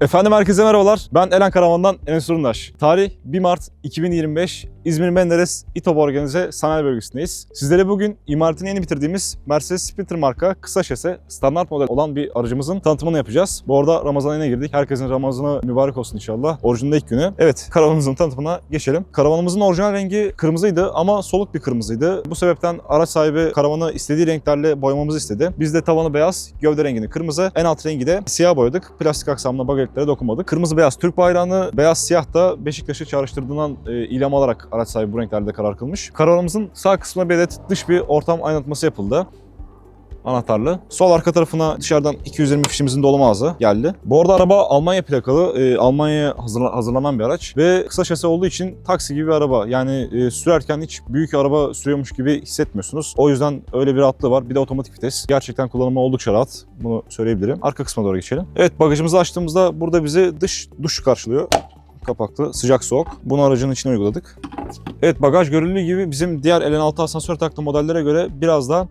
Efendim herkese merhabalar. Ben Elen Karavan'dan Enes Urundaş. Tarih 1 Mart 2025. İzmir Menderes İTOB Organize Sanayi Bölgesi'ndeyiz. Sizlere bugün imaretini yeni bitirdiğimiz Mercedes Sprinter marka kısa şase standart model olan bir aracımızın tanıtımını yapacağız. Bu arada Ramazan ayına girdik. Herkesin Ramazanı mübarek olsun inşallah. Orucunda ilk günü. Evet karavanımızın tanıtımına geçelim. Karavanımızın orijinal rengi kırmızıydı ama soluk bir kırmızıydı. Bu sebepten araç sahibi karavanı istediği renklerle boyamamızı istedi. Biz de tavanı beyaz, gövde rengini kırmızı, en alt rengi de siyah boyadık. Plastik aksamlı bagaletlere dokunmadık. Kırmızı beyaz Türk bayrağını, beyaz siyah da Beşiktaş'ı çağrıştırdığından e, ilham alarak araç sahibi bu renklerde karar kılmış. Karavanımızın sağ kısmına bir adet dış bir ortam aydınlatması yapıldı anahtarlı. Sol arka tarafına dışarıdan 220 fişimizin doluma ağzı geldi. Bu arada araba Almanya plakalı. E, Almanya'ya hazırla- hazırlanan bir araç. Ve kısa şase olduğu için taksi gibi bir araba. Yani e, sürerken hiç büyük araba sürüyormuş gibi hissetmiyorsunuz. O yüzden öyle bir rahatlığı var. Bir de otomatik vites. Gerçekten kullanımı oldukça rahat. Bunu söyleyebilirim. Arka kısma doğru geçelim. Evet bagajımızı açtığımızda burada bizi dış duş karşılıyor kapaklı, sıcak soğuk. Bunu aracın içine uyguladık. Evet bagaj görüldüğü gibi bizim diğer LN6 asansör taklı modellere göre biraz daha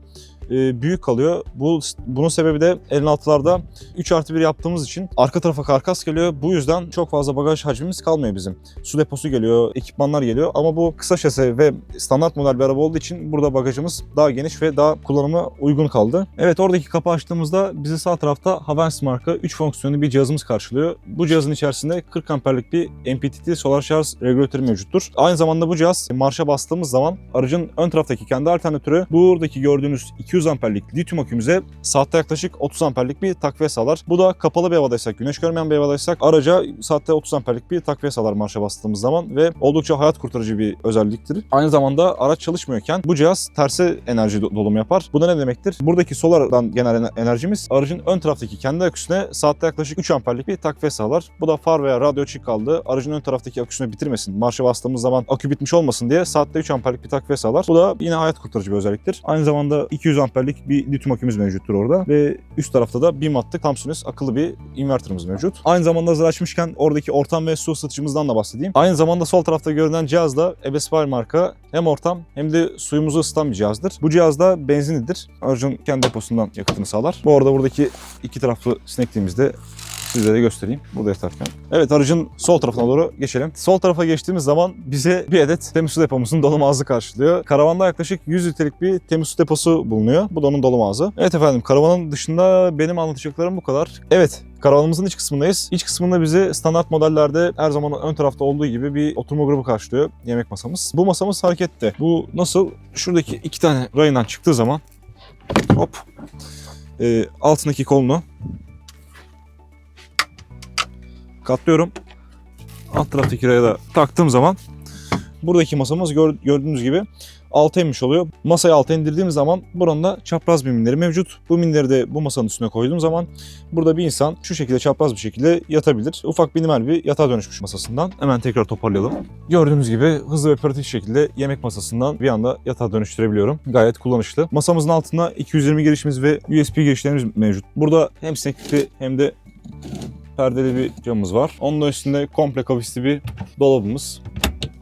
büyük kalıyor. Bu bunun sebebi de LN6'larda 3 artı 1 yaptığımız için arka tarafa karkas geliyor. Bu yüzden çok fazla bagaj hacmimiz kalmıyor bizim. Su deposu geliyor, ekipmanlar geliyor ama bu kısa şase ve standart model bir araba olduğu için burada bagajımız daha geniş ve daha kullanıma uygun kaldı. Evet oradaki kapı açtığımızda bizi sağ tarafta Havens marka 3 fonksiyonlu bir cihazımız karşılıyor. Bu cihazın içerisinde 40 amperlik bir MPPT solar şarj regülatörü mevcuttur. Aynı zamanda bu cihaz marşa bastığımız zaman aracın ön taraftaki kendi alternatörü buradaki gördüğünüz 200 amperlik lityum akümüze saatte yaklaşık 30 amperlik bir takviye sağlar. Bu da kapalı bir havadaysak, güneş görmeyen bir havadaysak araca saatte 30 amperlik bir takviye sağlar marşa bastığımız zaman ve oldukça hayat kurtarıcı bir özelliktir. Aynı zamanda araç çalışmıyorken bu cihaz terse enerji do- dolumu yapar. Bu da ne demektir? Buradaki solardan ener- enerjimiz aracın ön taraftaki kendi aküsüne saatte yaklaşık 3 amperlik bir takviye sağlar. Bu da far veya radyo açık kaldı. Aracın ön taraftaki aküsünü bitirmesin. Marşa bastığımız zaman akü bitmiş olmasın diye saatte 3 amperlik bir takviye sağlar. Bu da yine hayat kurtarıcı bir özelliktir. Aynı zamanda 200 amperlik bir lityum akümüz mevcuttur orada ve üst tarafta da 1000 wattlık Tamsunis akıllı bir inverterımız mevcut. Aynı zamanda hazır açmışken oradaki ortam ve su ısıtıcımızdan da bahsedeyim. Aynı zamanda sol tarafta görünen cihaz da Ebespire marka hem ortam hem de suyumuzu ısıtan bir cihazdır. Bu cihaz da benzinlidir. Aracın kendi deposundan yakıtını sağlar. Bu arada buradaki iki taraflı sinekliğimizde size de göstereyim burada yatarken. Evet aracın sol tarafına doğru geçelim. Sol tarafa geçtiğimiz zaman bize bir adet temiz su depomuzun dolum ağzı karşılıyor. Karavanda yaklaşık 100 litrelik bir temiz su deposu bulunuyor. Bu da onun dolum ağzı. Evet efendim karavanın dışında benim anlatacaklarım bu kadar. Evet Karavanımızın iç kısmındayız. İç kısmında bizi standart modellerde her zaman ön tarafta olduğu gibi bir oturma grubu karşılıyor. Yemek masamız. Bu masamız hareketli. Bu nasıl? Şuradaki iki tane rayından çıktığı zaman hop e, altındaki kolunu katlıyorum. Alt taraftaki raya da taktığım zaman buradaki masamız gör- gördüğünüz gibi alta inmiş oluyor. Masayı alta indirdiğim zaman buranın da çapraz bir minderi mevcut. Bu minderi de bu masanın üstüne koyduğum zaman burada bir insan şu şekilde çapraz bir şekilde yatabilir. Ufak minimal bir yatağa dönüşmüş masasından. Hemen tekrar toparlayalım. Gördüğünüz gibi hızlı ve pratik şekilde yemek masasından bir anda yatağa dönüştürebiliyorum. Gayet kullanışlı. Masamızın altında 220 girişimiz ve USB girişlerimiz mevcut. Burada hem sineklikli hem de perdeli bir camımız var. Onun üstünde komple kavisli bir dolabımız.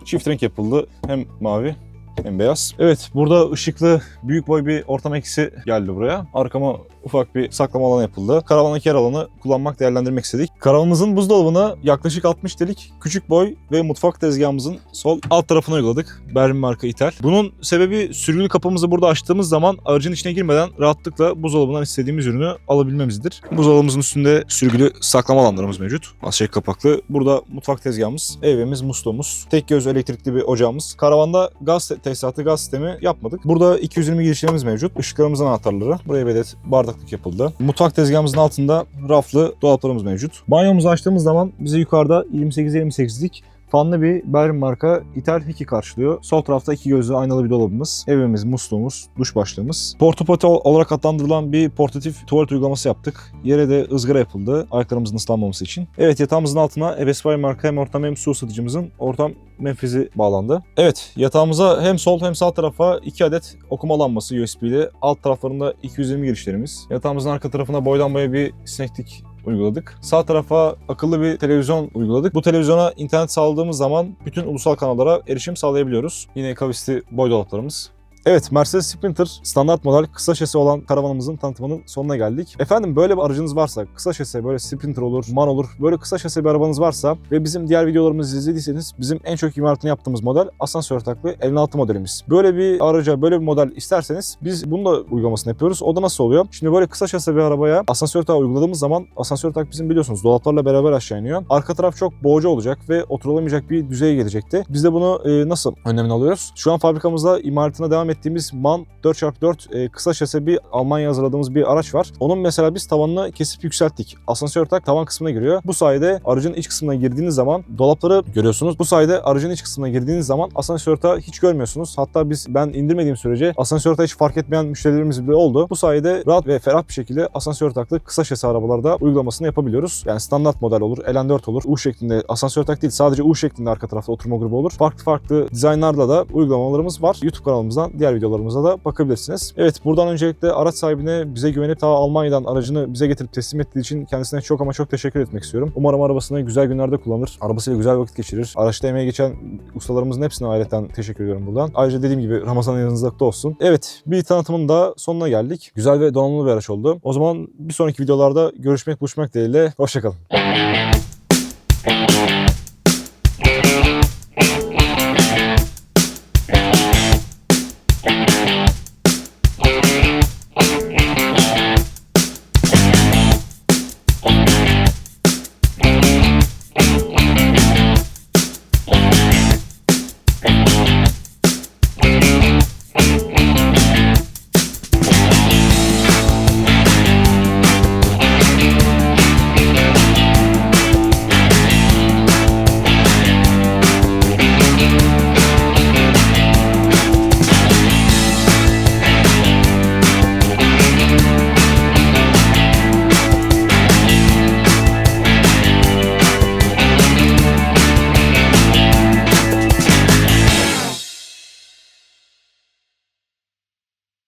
Çift renk yapıldı. Hem mavi hem beyaz. Evet burada ışıklı büyük boy bir ortam ekisi geldi buraya. Arkama ufak bir saklama alanı yapıldı. Karavandaki yer alanı kullanmak, değerlendirmek istedik. Karavanımızın buzdolabına yaklaşık 60 delik küçük boy ve mutfak tezgahımızın sol alt tarafına uyguladık. Berlin marka ithal. Bunun sebebi sürgülü kapımızı burada açtığımız zaman aracın içine girmeden rahatlıkla buzdolabından istediğimiz ürünü alabilmemizdir. Buzdolabımızın üstünde sürgülü saklama alanlarımız mevcut. Asçek kapaklı. Burada mutfak tezgahımız, evimiz, musluğumuz, tek göz elektrikli bir ocağımız. Karavanda gaz te- tesisatı, gaz sistemi yapmadık. Burada 220 girişlerimiz mevcut. Işıklarımızın anahtarları. Buraya bir adet bardaklık yapıldı. Mutfak tezgahımızın altında raflı dolaplarımız mevcut. Banyomuzu açtığımız zaman bize yukarıda 28-28'lik Fanlı bir Berlin marka ithal Hiki karşılıyor. Sol tarafta iki gözlü aynalı bir dolabımız, evimiz, musluğumuz, duş başlığımız. Portopoti ol- olarak adlandırılan bir portatif tuvalet uygulaması yaptık. Yere de ızgara yapıldı ayaklarımızın ıslanmaması için. Evet yatağımızın altına Ebespay marka hem ortam hem su ısıtıcımızın ortam menfezi bağlandı. Evet yatağımıza hem sol hem sağ tarafa iki adet okuma lambası USB'li. Alt taraflarında 220 girişlerimiz. Yatağımızın arka tarafına boydan boya bir sineklik uyguladık. Sağ tarafa akıllı bir televizyon uyguladık. Bu televizyona internet sağladığımız zaman bütün ulusal kanallara erişim sağlayabiliyoruz. Yine kavisli boy dolaplarımız. Evet Mercedes Sprinter standart model kısa şase olan karavanımızın tanıtımının sonuna geldik. Efendim böyle bir aracınız varsa kısa şase böyle Sprinter olur, MAN olur böyle kısa şase bir arabanız varsa ve bizim diğer videolarımızı izlediyseniz bizim en çok imalatını yaptığımız model asansör taklı 56 modelimiz. Böyle bir araca böyle bir model isterseniz biz bunu da uygulamasını yapıyoruz. O da nasıl oluyor? Şimdi böyle kısa şase bir arabaya asansör tak uyguladığımız zaman asansör tak bizim biliyorsunuz dolaplarla beraber aşağı iniyor. Arka taraf çok boğucu olacak ve oturulamayacak bir düzeye gelecekti. Biz de bunu e, nasıl önlemini alıyoruz? Şu an fabrikamızda imalatına devam ettiğimiz MAN 4x4 e, kısa şase bir Almanya hazırladığımız bir araç var. Onun mesela biz tavanını kesip yükselttik. Asansör tak tavan kısmına giriyor. Bu sayede aracın iç kısmına girdiğiniz zaman dolapları görüyorsunuz. Bu sayede aracın iç kısmına girdiğiniz zaman asansör tağı hiç görmüyorsunuz. Hatta biz ben indirmediğim sürece asansör tağı hiç fark etmeyen müşterilerimiz bile oldu. Bu sayede rahat ve ferah bir şekilde asansör taklı kısa şase arabalarda uygulamasını yapabiliyoruz. Yani standart model olur, LN4 olur, U şeklinde asansör tak değil sadece U şeklinde arka tarafta oturma grubu olur. Farklı farklı dizaynlarla da uygulamalarımız var. YouTube kanalımızdan diğer videolarımıza da bakabilirsiniz. Evet buradan öncelikle araç sahibine bize güvenip ta Almanya'dan aracını bize getirip teslim ettiği için kendisine çok ama çok teşekkür etmek istiyorum. Umarım arabasını güzel günlerde kullanır. Arabasıyla güzel vakit geçirir. Araçta emeği geçen ustalarımızın hepsine ayrıca teşekkür ediyorum buradan. Ayrıca dediğim gibi Ramazan yanınızda olsun. Evet bir tanıtımın da sonuna geldik. Güzel ve donanımlı bir araç oldu. O zaman bir sonraki videolarda görüşmek buluşmak dileğiyle. Hoşçakalın.